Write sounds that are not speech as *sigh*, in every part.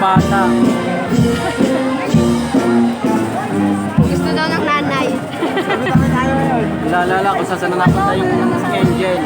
bata. Gusto daw ng nanay. Ilalala kung saan na napunta yung angel.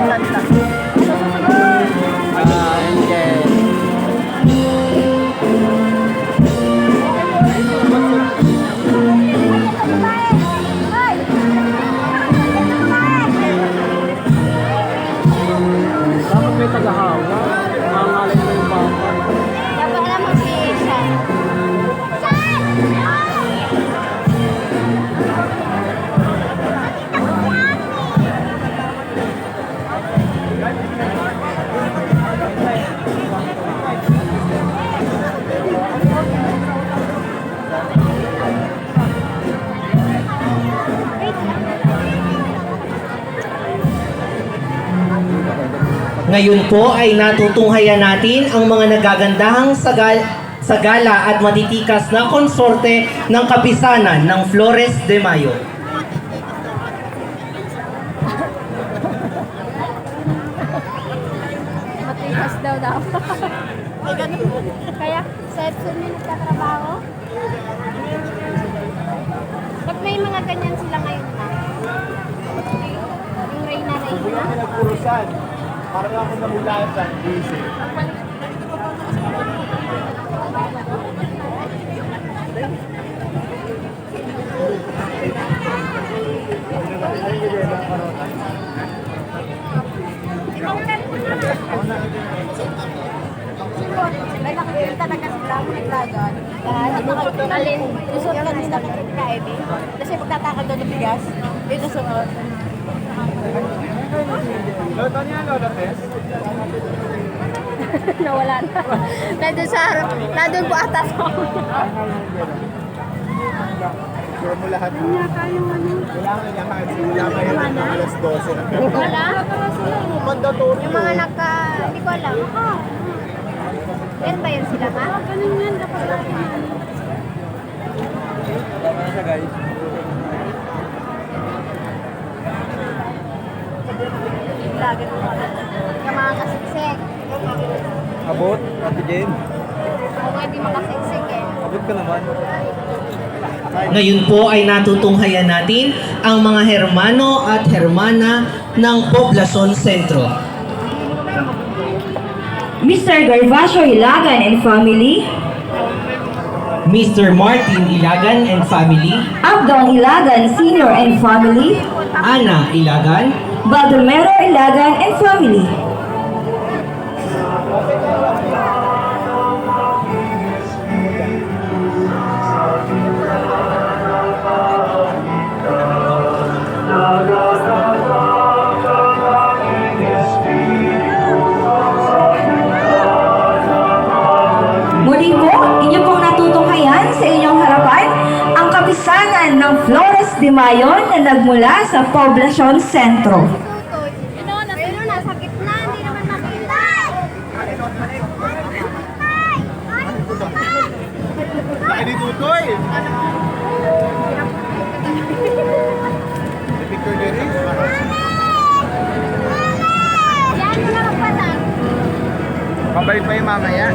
Ngayon po ay natutunghayan natin ang mga nagagandahang sagal, sagala at matitikas na konsorte ng kapisanan ng Flores de Mayo. Matigas daw daw. *laughs* Kaya sa Epson yung nagtatrabaho. Pag may mga ganyan sila ngayon na. Yung Reyna Reyna. Nagpurusan. Parang ako namulaan sa busy. May nakikita talaga sila mo naglagan. Alin, susunod ka nila ka, Edi. Kasi pagtatakad doon ng bigas, ito susunod. Loto niya, Lola Tess. *laughs* Nawala na. Nandun sa harap. Nandun po ata sa Sure mo lahat. Kailangan niya makikita kayo ng alas 12 na Wala. Mandatory. Yung mga nagka... Hindi ko alam. Yan ba yan sila ma? Ganun yan. Dapat natin yan. Lagi mo pala. Yung mga kasiksik. Abot, Ate Jane. Kung hindi makasiksik eh. Abot ka naman. Ngayon po ay natutunghayan natin ang mga hermano at hermana ng Poblacion Sentro. Mr. Garvacio Ilagan and family, Mr. Martin Ilagan and family, Abdong Ilagan Sr. and family, Ana Ilagan, Baldomero Ilagan and family, Victor Derry. Yan mo lang pala. Pabalik pa yung mamaya.